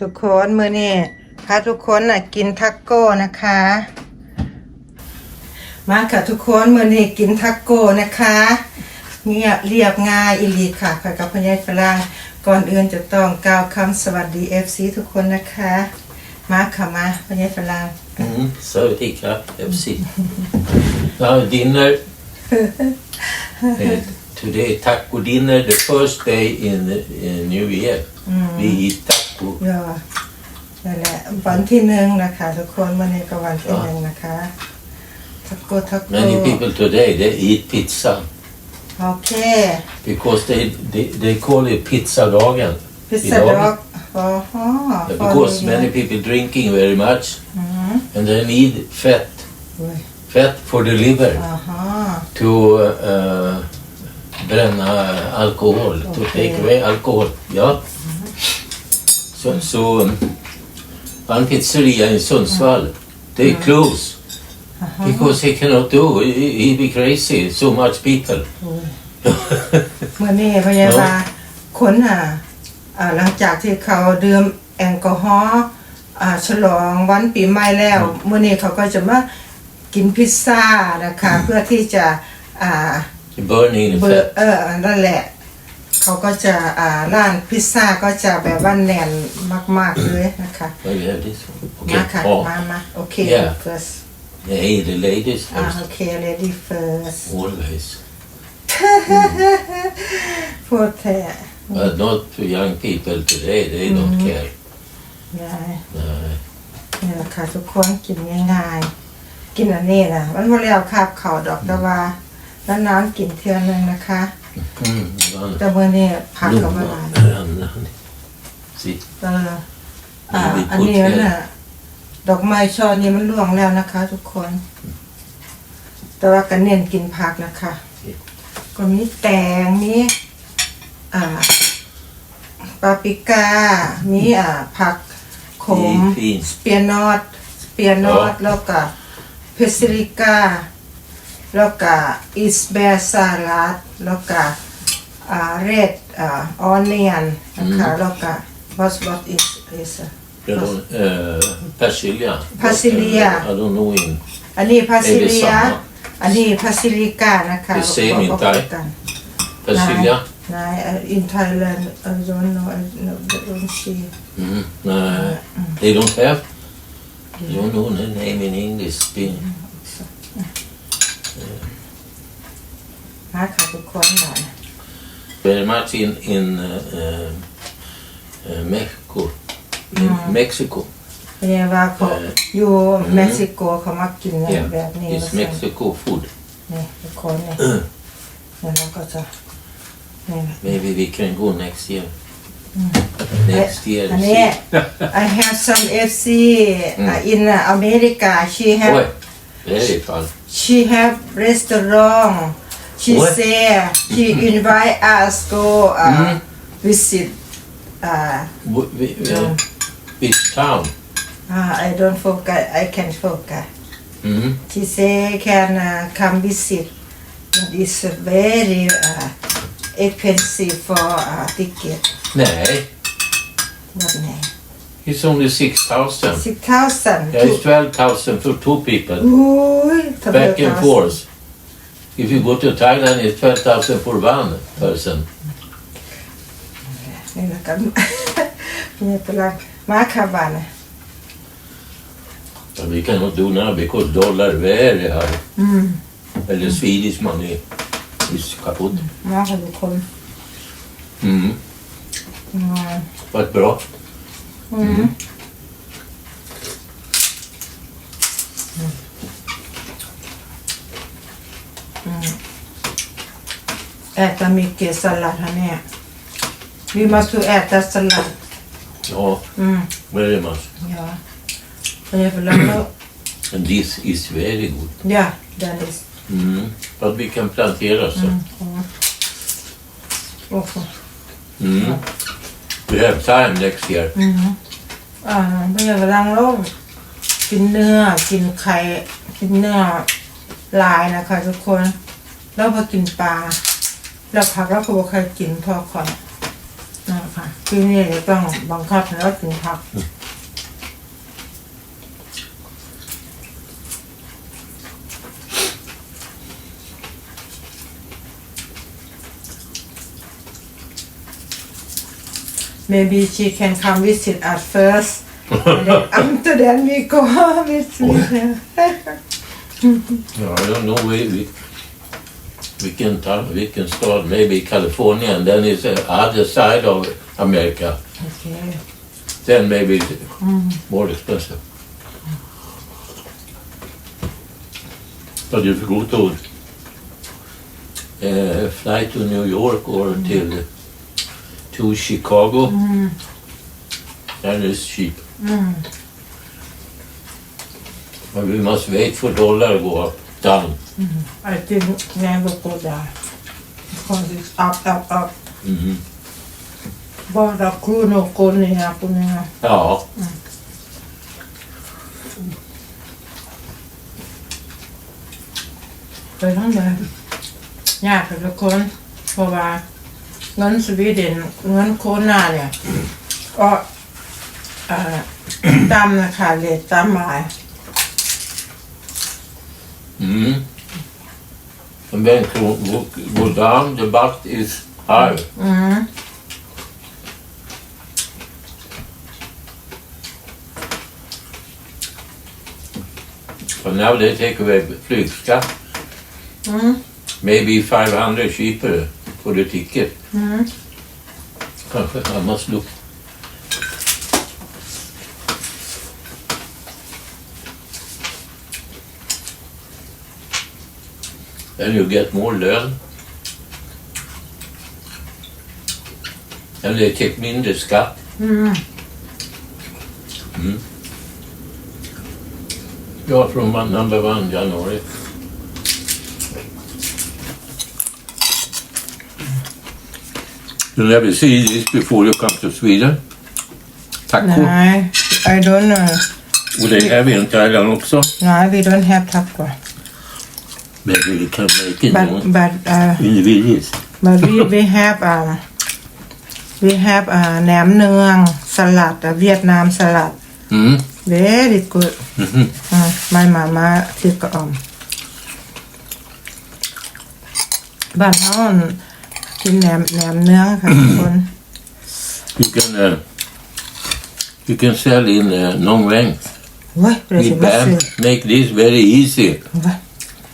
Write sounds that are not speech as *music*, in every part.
ทุกคนมือนี่พาทุกคนน่ะกินทักโก้นะคะ มาค่ะทุกคนมือนี่กินทักโก้นะคะเงียบเรียบง่ายอิลีค่ะค่ะกับพญายฝรั่งก่อนอื่นจะต้องกล่าวคำสวัสดี FC ทุกคนนะคะ มาค่ะมาพญายฝรั่ง Mm, Saudika FC. Now dinner. uh, today taco dinner, the first day in, the, in New Year. We eat taco. ยอนั่นแหละวันที่หนึ่งนะคะ ทุกคนวันนี้ก็วันที่หนึ่งนะคะทักโก้ทักโก้ Many people today they eat pizza โอเค because they they, they call it pizza dagen. พิซซ่า idag. ด็อกอ๋อฮะ Uh, Because many people drinking very much and they need fat, เว้ย fat for the liver อ่าฮะ to uh, uh, bränna alkohol, to Okej. take away alcohol. Ja. Så, så um, one pizzeria in Sundsvall, they close because he cannot do. He, he be crazy. So much people. เมื่อนี้พยาบาลคนอะอ่าหลังจากที่เขาดื่มแอลกอฮอล์อ่าฉลองวันปีใหม่แล้วเมื่อนี้เขาก็จะมากินพิซซ่านะคะเพื่อที่จะอ่า Burning the เบอร์ fat. เออนั่นแหละ เขาก็จะอ่าร้านพิซซ่าก็จะแบบว่าแน่นมาก ๆเลยนะคะ Maybe have this one. มา Okay. ค่ะ Oh, มามาโอเค Yeah. first hey, the ladies อ่า first. โอเค lady first Always. พูดแท้ But not to young people today. They don't care. ยาย No. นี่แหละค่ะทุกคนกินง่ายๆ กินอันนี้นะมันพอแล้วคาบเข่าวดอกแต่ว่านานๆกินเทื่อนึงนะคะ Mm, one. แต่เมื่อนี้ผักกับอะไร See, เอออ่าอันนี้น่ะดอกไม้ช่อนี้มันร่วงแล้วนะคะ ทุกคน แต่ว่าก็เน้นกินผักนะคะ ก็มีแตงมีอ่าปาปริก้า มีอ่าผักขม Fin, fin. สเปียนอตสเปียนอตอ๋อแล้วก็เพซิลิก้า แล้วก็อิสเบซาลัดแล้วก็อ่าเรดอ่าออนเนียนนะคะแล้วก็ what what is is I don't, uh, persilja. Persilja. I don't know in อันนี้พาซิเลีย Är det samma? อันนี้พาซิลิก้านะคะ The same in บอก Thai? กัน persilja. Nej, uh, in Thailand, I don't know, I don't see. Mm. Nej, they don't have. I don't know the name in English. Been- มาค่ะทุกคนหน่อย Very much in in uh, uh, uh, Mexico. In Mexico. เนี่ยว่าเขา เอ่อ อยู่เม็กซิโกเขามากินเนี่ย Yeah, แบบนี้ it's ว่าซั่น Mexico food. นี่ทุกคนเนี่ยแล้วเราก็จะนี่นะ *clears throat* Maybe we can go next year. Next year. อันนี้ see. I have some FC uh, in uh, America she have Oj, very fun. she have restaurant she What? say she invite us go uh, visit uh, Wh- wh- uh, Which town? uh, I don't forget I can forget Mm. She say can uh, come visit, but it's very uh, expensive for uh, ticket. Nej, What name? It's only 6,000. 6,000. Yeah, it's 12,000 for two people. Ooh, Back and forth. If you go to Thailand, it's 12,000 for one person. But we cannot do now because dollar very high. Mm. the Swedish money is kaput. Mm. Mm. Vad bra. Mm. Äta mycket sallad här nere. Vi måste äta sallad. Ja, Mm. very much. Ja. Och jag vill ha... And this is very good. Ja, den är... Mm. För att vi kan plantera så. Mm. Mm. We have time next year. อ่าไม่อยากล้างโลกกินเนื้อ กินไข่ กินเนื้อลายนะคะทุกคนแล้วพอกินปลาแล้วผักแล้วก็บอกใครกินพอคอนนะคะที่นี่จะต้องบังคับให้เรากินผัก Maybe she can come visit us first. *laughs* and then after that we go *laughs* visit oh. her. Yeah, I don't know we, we, we can talk, we can start maybe California and then it's the other side of America. Okay. Then maybe it's mm. more expensive. But if you go to uh, fly to New York or mm. till to Chicago. Mm. That is cheap. Mm. But we must wait for dollar to go up, down. Mm. I think never go down because it's up, up, up. But the crew no go near, go near. Ja. Mm. But I'm there. Yeah, for the corn, for that. เพราะว่าเงินสวีเดนเงินโคนาเนี่ยก็เอ่อ ต่ำนะคะเรทต่ำหลาย Mm. And then to go, go down, the baht is high. อืม But now they take away flygskatt. อืม Maybe 500 cheaper politiken. Mm. Kanske en you get more learn. And they take mindre skatt. Mm. Mm. Ja, från number one, January. You never see this before you come to Sweden? Taco. นาย I don't know Och det är vi in Thailand också. นาย we don't have taco Maybe we can make it but you know, but uh in the villages. but we we have um we have อ่าแหนมเนืองสลัดอ่ะเวียดนามสลัด Mm. very good Mhm. อ่า my mama ที่กอมบ้านเขาอั่น กินแหนมแหนมเนื้องค่ะทุกคน You can uh, you can sell in uh, Nong Veng. เว้ยเราจะ We มาซื้อ ban, make this very easy. เว้ย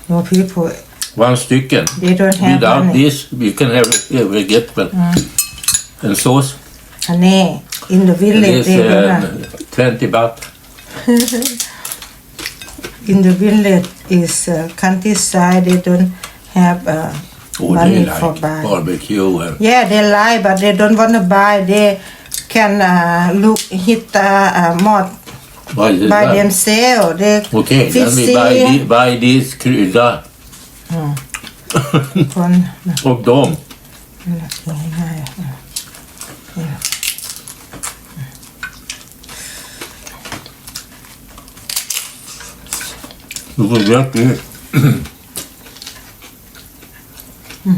no people One stycken. they don't have Without money this, you can have ever get one. And sauce. อันนี้ in the village This they don't uh, have 20 baht. *laughs* in the village is uh, countryside they don't have uh, Oh, money they like for buy. barbecue. And yeah, they like, but they don't want to buy. They can uh, look hit the uh, uh mod by, by themselves. They okay, let me buy this, buy hmm. *laughs* *coughs* this krydda. Mm. Från, Och de. Du får rätt. แล้ว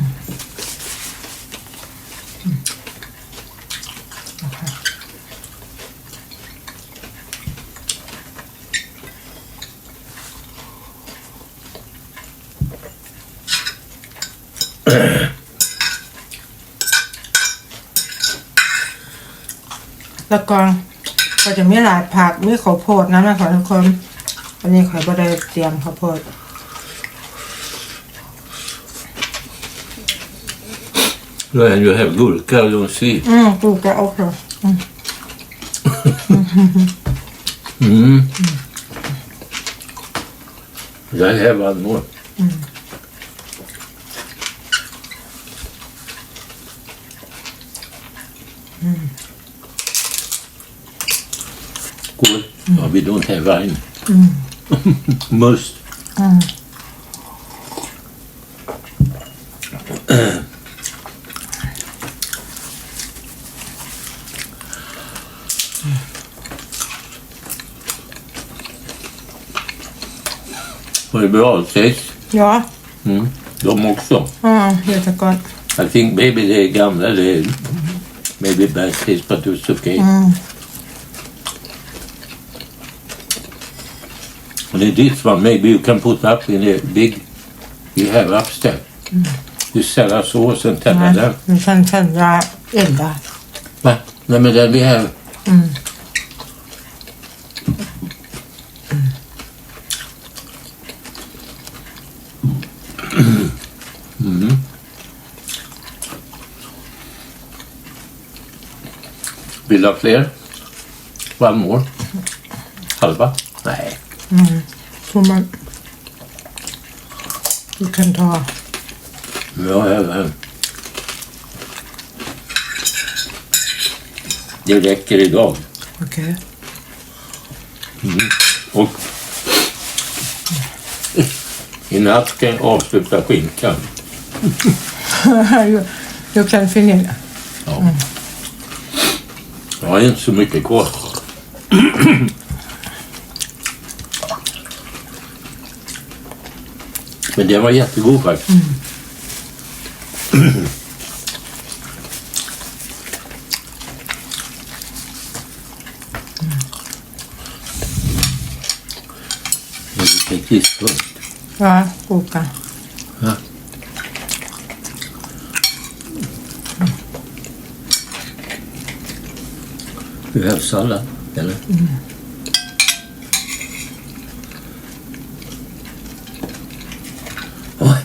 ก็ก็จะมีหลายผักมีข้าวโพดนะแม่ขอทุกคนอันนี้ขอยบ่ได้เตรียมข้าวโพด and you have gurka, you don't see. Mm, gurka också. Mm. mm. I have one more. Mm. Good. Mm. Oh, we mm. don't have wine. Mm. *laughs* Most. Mm. Var det bra sex? Ja. Mm. De också. Ja, jättegott. I think maybe det är gamla, det är maybe bad taste but it's okay. Mm. And in this one maybe you can put up in a big, you have upstairs. Mm. Du säljer såsen, tända den. Du kan tända elda. Va? Nej men den vi har Mm. Vill du ha fler? One more? Halva? Nej. Mm. Får man... Du kan ta... Ja, ja, ja. Det räcker idag. Okej. Okay. Mm. Och i natt ska jag avsluta skinkan. *laughs* du kan finna. Ja. Jag har inte så mycket kvar. Men den var jättegod faktiskt. Mm. Jakiś to. ah, kółka. ah, You have salad, Ellen? Mm. Mm-hmm. Oh.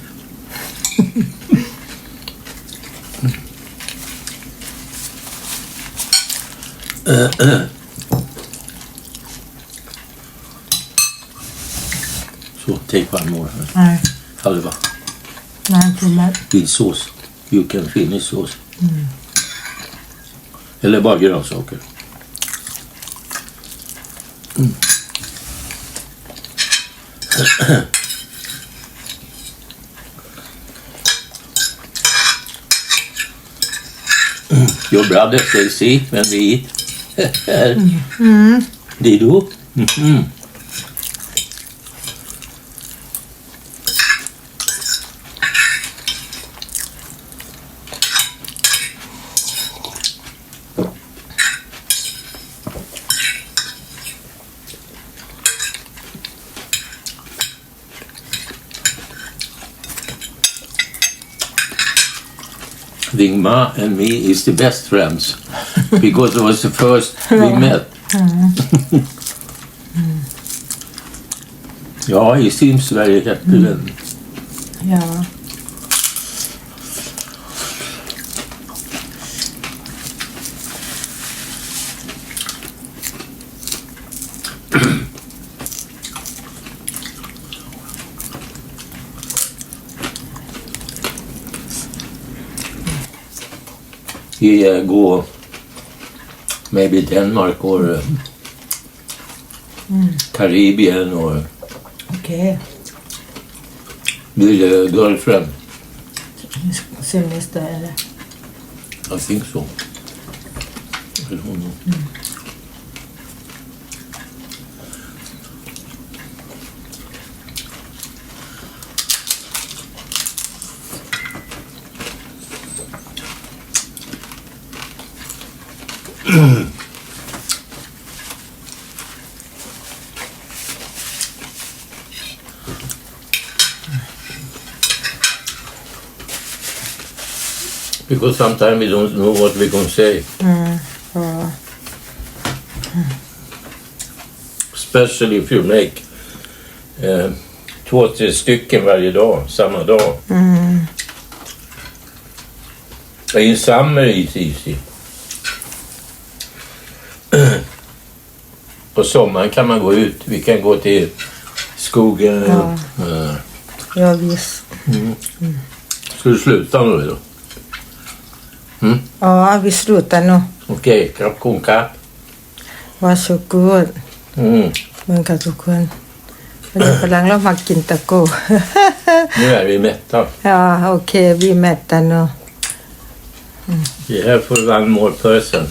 *laughs* uh, uh. the sauce. You can finish sauce. Mm. Eller bara grönsaker. Mm. Your brother stays sick when we eat. mm. Did you? Mm -hmm. Vingma and me is the best friends because it was the first we *laughs* met. Hmm. *laughs* ja, he seems very happy hmm. then. อ he go maybe Denmark or uh, mm. Caribbean or okay with a girlfriend. Semester? I think so. I don't know. Mm. because sometimes we don't know what we can say. Mm. Mm. Especially if you make uh, två, tre stycken varje dag, samma dag. Mm. In summer it's easy. På sommaren kan man gå ut. Vi kan gå till skogen. Ja, eh, ja visst. Mm. Ska du sluta nu då? อ๋อวิสรุตานุ Okej, kapp konkapp. ว่าสุกูด Mm. เหมือนกับทุกคนวันนี้กำลังเรามากินตะโก Nu är vi mätta. อ่าโอเควีแมตตานุ We have for one more person.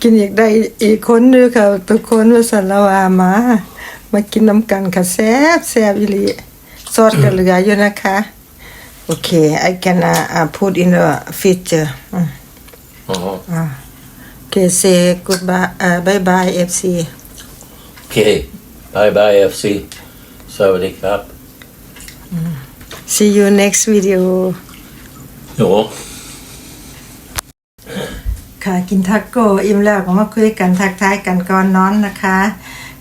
กินอีกได้อีกคนนึงค่ะทุกคนว่าสันละวามา มากินน้ำกันค่ะแซ่บแซ่บอีหลีซอสก็เหลืออยู่นะคะ Okay, I can uh, uh, put in the feature. Mm. Jaha. Okay, say goodbye, uh, bye bye, FC. Okej. Bye bye FC. Sawadee krap. See you next video. Ja. ค่ะ กินทักโกอิ่มแล้วก็มาคุยกันทักทายกันก่อนนอนนะคะ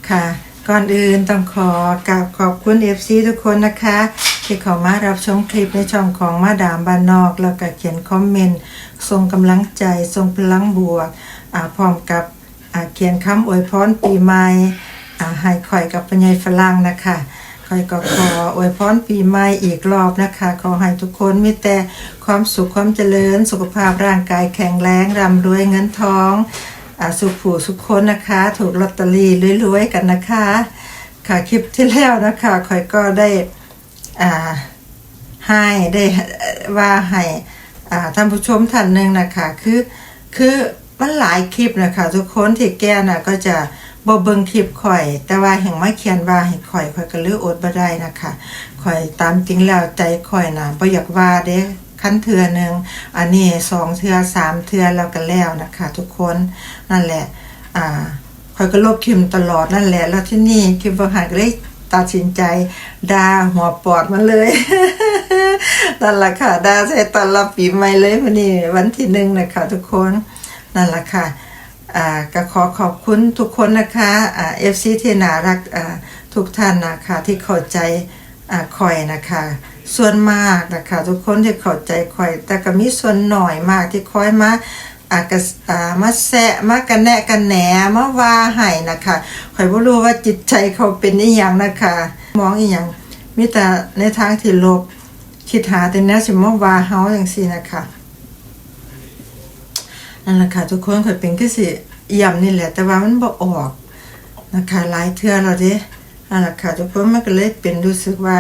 ค่ะ ก่อนอื่นต้องขอกราบขอบคุณ FC ทุกคนนะคะ ที่เข้ามารับชมคลิปในช่องของมาดามบ้านนอก แล้วก็เขียนคอมเมนต์ส่งกำลังใจส่งพลังบวกพร้อมกับเขียนคำอวยพรปีใหม่อ่าให้ข่อยกับปัญญาฝรั่งนะคะข่อยก็ขออวยพรปีใหม่อีกรอบนะคะ ขอให้ทุกคนมีแต่ความสุขความเจริญ สุขภาพร่างกายแข็งแรงร่ำรวยเงินทองอสุขผู้สุขคนนะคะ ถูกลอตเตอรี่รวยๆกันนะคะ ค่ะคลิปที่แล้วนะคะข่อยก็ได้ อ่าให้ได้ว่าให้อ่าท่านผู้ชมท่านหนึ่งนะคะคือคือมันหลายคลิปนะคะทุกคนที่แก้น่ะก็จะบ่เบิ่งคลิปข่อย แต่ว่าแห่งมาเขียนว่าให้ข่อยข่อยก็เลืออดบ่ได้นะคะข่อยตามจริงแล้วใจข่อยน่ะบ่อยากว่าเด้ขั้นเทือหนึ่งอันนี้สองเทือสามเทือแล้วก็แล้วนะคะ ทุกคนนั่นแหละ อ่าคอยก็ลบคิมตลอดนั่นแหละ แล้วที่นี่คิมบาหันก็เลย ตัดสินใจดาหัวปอดมันเลยนั่นแหละค่ะดาใส่ตอนรับปีใหม่เลยวันนี้วันที่หนึ่งนะคะทุกคนนั่นแหละค่ะก็ขอขอบคุณทุกคนนะคะเอฟซีที่น่ารักทุกท่านนะคะที่เข้าใจอคอยนะคะ ส่วนมากนะคะ ทุกคนที่เข้าใจคอย แต่ก็มีส่วนหน่อยมากที่คอยมา อากามาแซะมากันแนะกันแหนมาว่าให้นะคะข่อยบ่รู้ว่าจิตใจเขาเป็นอีหยังนะคะ มองอีหยังมีแต่ในทางที่ลบคิดหาแต่แนวสิมาว่าเฮาจังซี่นะคะนั่นแหละค่ะทุกคนข่อยเป็นคือสิย่ำนี่แหละ แต่ว่ามันบ่ออกนะคะหลายเทื่อแล้วเด้นั่นแหละค่ะทุกคนมันก็เลยเป็นรู้สึกว่า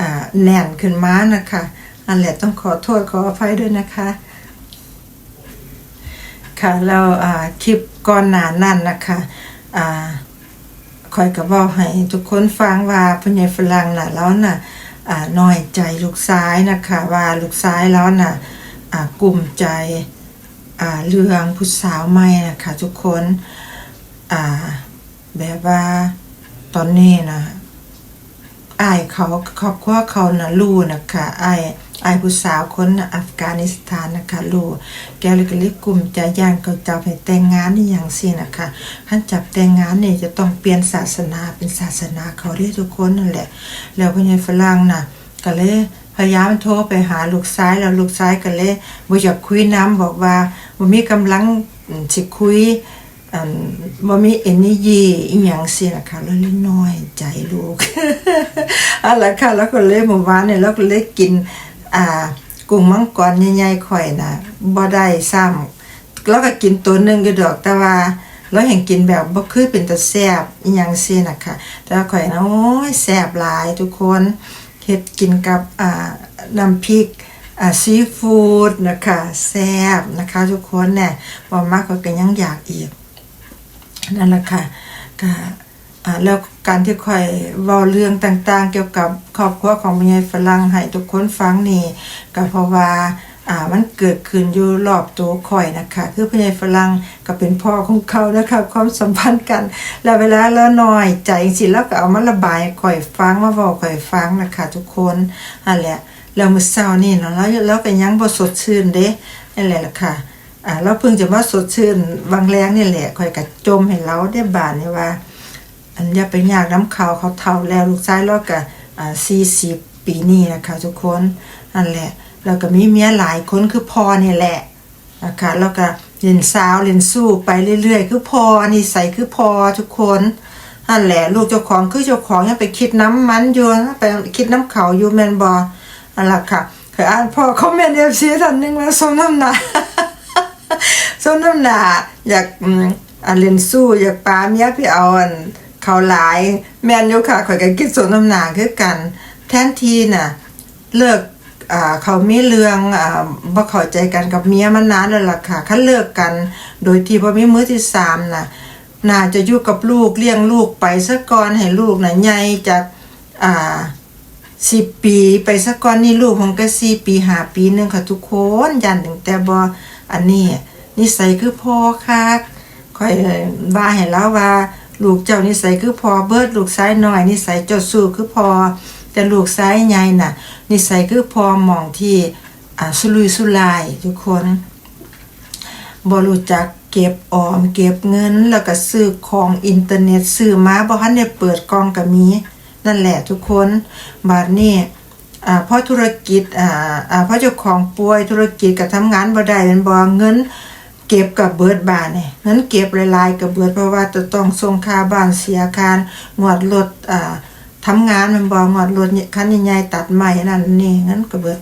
อ่าแน่นขึ้นมานะคะนั่นแหละต้องขอโทษขออภัยด้วยนะคะ ค่ะแล้วคลิปก่อนหน้านั้นนะคะคอยกับบอกให้ทุกคนฟังว่าพญายฝรั่งน่ะแล้วน่ะน้อยใจลูกซ้ายนะคะว่าลูกซ้ายแล้วน่ะกลุ่มใจเรื่องผู้สาวใหม่นะคะทุกคนแบบว่าตอนนี้นะอายเขาครอบครัวเขานะรู้นะคะอาย ไอผู้สาวคนอัฟกานิสถานนะคะรู้แกเลยก็เลยกลุ่มใจย่างเขาจับให้แต่งงานนี่อย่างสินะคะท่านจับแต่งงานเนี่ยจะต้องเปลี่ยนศาสนาเป็นศาสนาเขาเรียกทุกคนนั่นแหละ แล้วพญฝรั่งน่ะก็เลยพยายามโทรไปหาลูกซ้ายแล้วลูกซ้ายก็เลยบ่อยากคุยน้ำบอกว่าบ่มีกำลังสิคุยอันบ่มีเอเนจีอีหยังสินะคะแล้วเลยน้อยใจลูกอาละค่ะแล้วก็เลยเมื่อวานเนี่ยเราก็เลยกิน อ่ากุ้งมังกรใหญ่ๆข่อยน่ะบ่ได้ซ้ำแล้วก็กินตัวหนึงก็ดอกแต่ว่าเราเห็นกินแบบบ่คือเป็นตาแซบอีหยังสินะคะแต่ว่าข่อยนะโอ้ยแซบหลายทุกคนเฮ็ดกินกับอ่าน้ำพริกอ่าซีฟู้ดนะคะแซบนะคะทุกคนเนี่ยพอมากก็ยังอยากอีกนั่นแหละค่ะก็ แล้วการที่ค่อยเว้าเรื่องต่างๆ เกี่ยวกับครอบครัวของแม่ยายฝรั่งให้ทุกคนฟังนี่ก็เพราะว่าอ่ามันเกิดขึ้นอยู่รอบตัวข่อยนะคะ คือพ่อใหญ่ฝรั่งก็เป็นพ่อของเขานะคะความสัมพันธ์กัน แล้วเวลาแล้วน้อยใจจริงๆแล้วก็เอามาระบายให้ข่อยฟังมาบอกข่อยฟังนะคะทุกคนนั่นแหละแล้วมื้อเช้านี่เนาะแล้วแล้วก็ยังบ่สดชื่นเด้นั่นแหละล่ะค่ะอ่าเราเพิ่งจะมาสดชื่นบางแรงนี่แหละคอยกัจมให้เราได้บานนี่ว่า อันอย่าไปยากน้ำเขาวเขาเท่าแล้วลูกชายเราก็อ่าสี่สิบปีนี้นะคะทุกคนนั่นแหละแล้วก็มีเมียหลายคนคือพอนี่แหละนะคะแล้วก็เรียนสาวเรียนสู้ไปเรื่อย ๆ คือพอนิสัยคือพอทุกคนนั่นแหละลูกเจ้าของคือเจ้าของยังไปคิดน้ำมันอยู่ไปคิดน้ำเขาอยู่แมนบอนั่นแหละค่ะเคยอ่านพ่อเขาเมนเอฟซีท่านหนึงว่าสมน้ำหนาส้มน้ำหนาอยากอืมอันเรียนสู้อยากปาเมียพี่เอาอัน เขาหลาย แม่นอยู่ค่ะข่อยก็คิดสมน้ำหนาคือกัน แทนทีน่ะ เลิกอ่าเขามีเรื่องอ่าบ่เข้าใจกันกับเมียมานานแล้วล่ะค่ะคันเลิกกัน โดยที่บ่มีมือที่สามน่ะน่าจะอยู่กับลูกเลี้ยงลูกไปซะก่อนให้ลูกน่ะใหญ่จากอ่าสิบปีไปสักก่อนนี่ลูกของก็สี่ปีหาปีหนึ่งค่ะทุกคนยันถึงแต่บออันนี้นิสัยคือพ่อค่ะคอยว่าให้แล้วว่า ลูกเจ้านิสัยคือพอเบิดลูกซ้ายน้อยนิสัยจ้าสู้คือพอ แต่ลูกซ้ายใหญ่น่ะ นิสัยคือพอมองที่อ่าสุลุยสุลายทุกคนบ่รู้จักเก็บออมเก็บเงิน แล้วก็ซื้อของอินเทอร์เน็ตซื้อมาบ่ทันได้เปิดกองก็มีนั่นแหละทุกคนบาดนี้อ่าเพราะธุรกิจอ่าอ่าเพราะเจ้าของป่วยธุรกิจก็ทำงานบ่ได้เป็นบ่เงิน เก็บกับเบิดบานเนี่ยเงินเก็บหลายๆกับเบิดเพราะว่าจะต้องส่งค่าบ้านเสียคารงวดรถอ่าทำงานมันบ่งวดรถคันใหญ่ๆตัดใหม่นั่นนี่เงินก็เบิด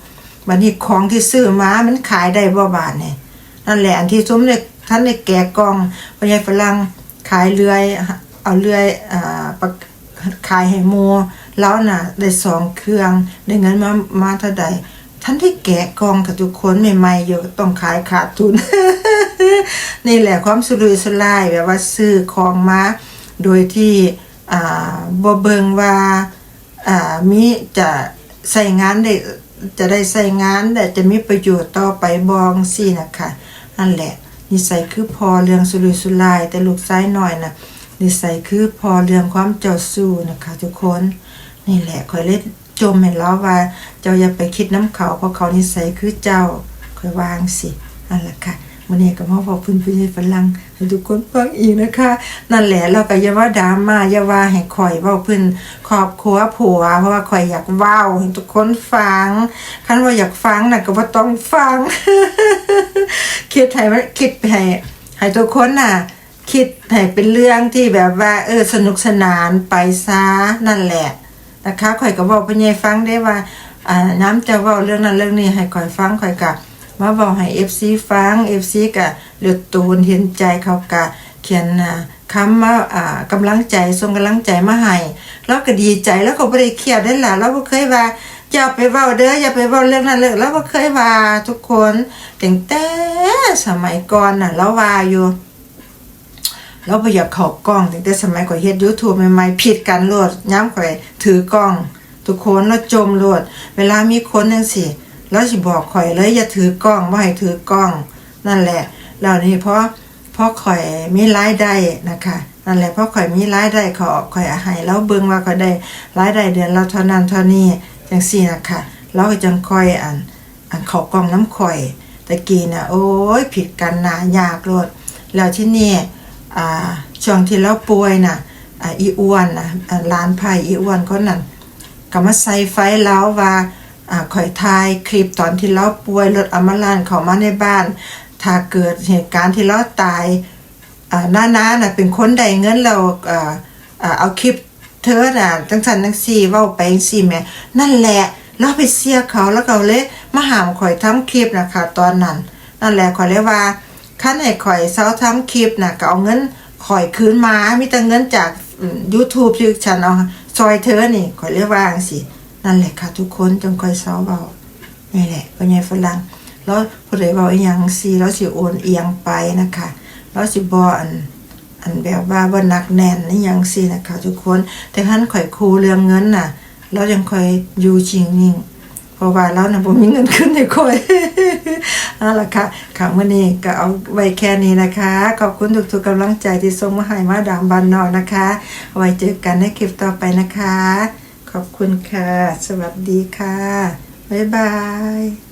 บัดนี้ของที่ซื้อมามันขายได้บ่บาทเนี่ยนั่นแหละอันที่สมเนี่ยท่านได้แกะกล่องพ่อใหญ่ฝรั่งขายเรือยเอาเรือยอ่าขายให้หมู่แล้วน่ะได้สองเครื่องได้เงินมามาเท่าใด ท่านที่แกะกองกับทุกคนใหม่ๆอยู่ต้องขายขาดทุน นี่แหละความสุรุ่ยสุร่ายแบบว่าซื้อของมาโดยที่บ่เบิงว่ามีจะใส่งานได้จะได้ใส่งานแต่จะมีประโยชน์ต่อไปบองซี่นะคะนั่นแหละนิสัยคือพอเรื่องสุรุ่ยสุร่ายแต่ลูกซ้ายหน่อยนะนิสัยคือพอเรื่องความเจ้าสู้นะคะ ทุกคนนี่แหละคอยเล่น จมเห็นแล้วว่า เจ้าอย่าไปคิดน้ำเขาเพราะเขานิสัยคือเจ้าคอยวางสินั่นแหละค่ะวันนี้ก็มาบอกพื้นพี่ฝรั่งให้ทุกคนฟังอีกนะคะ นั่นแหละเราก็อย่าว่าดราม่าอย่าว่าให้คอยว่าพื้นครอบครัวผัว เพราะว่าคอยอยากว้าให้ทุกคนฟังคันว่าอยากฟังน่ะก็ว่าต้องฟังคิดให้คิดให้ให้ทุกคนน่ะ คิดให้เป็นเรื่องที่แบบว่า เออสนุกสนานไปซะนั่นแหละ นะคะข่อยก็บอกพ่อใหญ่ฟังได้ว่าอ่าน้ำจะเว้าเรื่องนั้นเรื่องนี้ให้ข่อยฟังข่อยกะมาบอกให้ FC ฟัง FC กะเลือดตูนเห็นใจเขากะเขียนอ่าคำมาอ่ากำลังใจส่งกำลังใจมาให้แล้วก็ดีใจแล้วก็บ่ได้เครียดได้ล่ะเราบ่เคยว่าอย่าไปเว้าเด้ออย่าไปเว้าเรื่องนั้นเรื่องแล้วบ่เคยว่าทุกคนตั้งแต่สมัยก่อนน่ะเราว่าอยู่ เราไปอยากเข้ากล้องตั้งแต่สมัยก่อนเฮ็ด YouTube ใหม่ๆผิดกันโลดย้ำข่อยถือกล้อง ทุกคนเราจมโลด เวลามีคนจังซี่เราสิบอกข่อยเลยอย่าถือกล้องบ่ให้ถือกล้อง นั่นแหละแล้วนี่เพราะเพราะข่อยมีรายได้นะคะนั่นแหละเพราะข่อยมีรายได้ขาข่อยให้แล้วเบิ่งว่าข่อยได้รายได้เดือนละเท่านั้นเท่านี้จังซี่นะคะเราก็จังค่อยอันอันข้ากล้องน้ำข่อยตะกี้น่ะโอ้ยผิดกันนายากโลดแล้วที่นี่ ช่วงที่เราป่วยน่ะอ่าอีอ้วนนะอ่าหลานไผ่อีอ้วนคนนั้นก็มาใส่ไฟแล้วว่าข่อยถ่ายคลิปตอนที่เราป่วยรถอมาลานเข้ามาในบ้าน ถ้าเกิดเหตุการณ์ที่เราตายอ่าน้าน้าน่ะเป็นคนใดเงินเราเอาคลิปเธอน่ะจังสันจังซี่ว้าไปจังซี่แม่นั่นแหละเราไปเสียเขาแล้วก็เลยมาหามข่อยทำคลิปนะคะตอนนั้น นั่นแหละข่อยเลยว่า ขั้นไอ้ข่อยเซาทำคลิปน่ะก็เอาเงินข่อยคืนมา มีแต่เงินจากอืม YouTube ที่ฉันเอาซอยเธอนี่ข่อยเรียกว่าจังสิ นั่นแหละค่ะทุกคนจงคอยเซาเบานี่แหละพ่อใหญ่ฝรั่งแล้วผู้ใดเว้าอีหยังสิแล้วสิโอนเอียงไปนะคะแล้วสิบ่อันอันแบบว่าบ่หนักแน่นนี่ยังสินะคะทุกคน แต่ท่านข่อยครูเรื่องเงินน่ะเรายังค่อยอยู่จริงนิ่ง เพราะว่าเรานะผมมีเงินขึ้นในคอยเอาละค่ะข่าวมื่อนี้ก็เอาไว้แค่นี้นะคะ ขอบคุณทุกๆกำลังใจที่ส่งมาให้มาดามบานนอนะคะ ไว้เจอกันในคลิปต่อไปนะคะ ขอบคุณค่ะ สวัสดีค่ะ บ๊ายบาย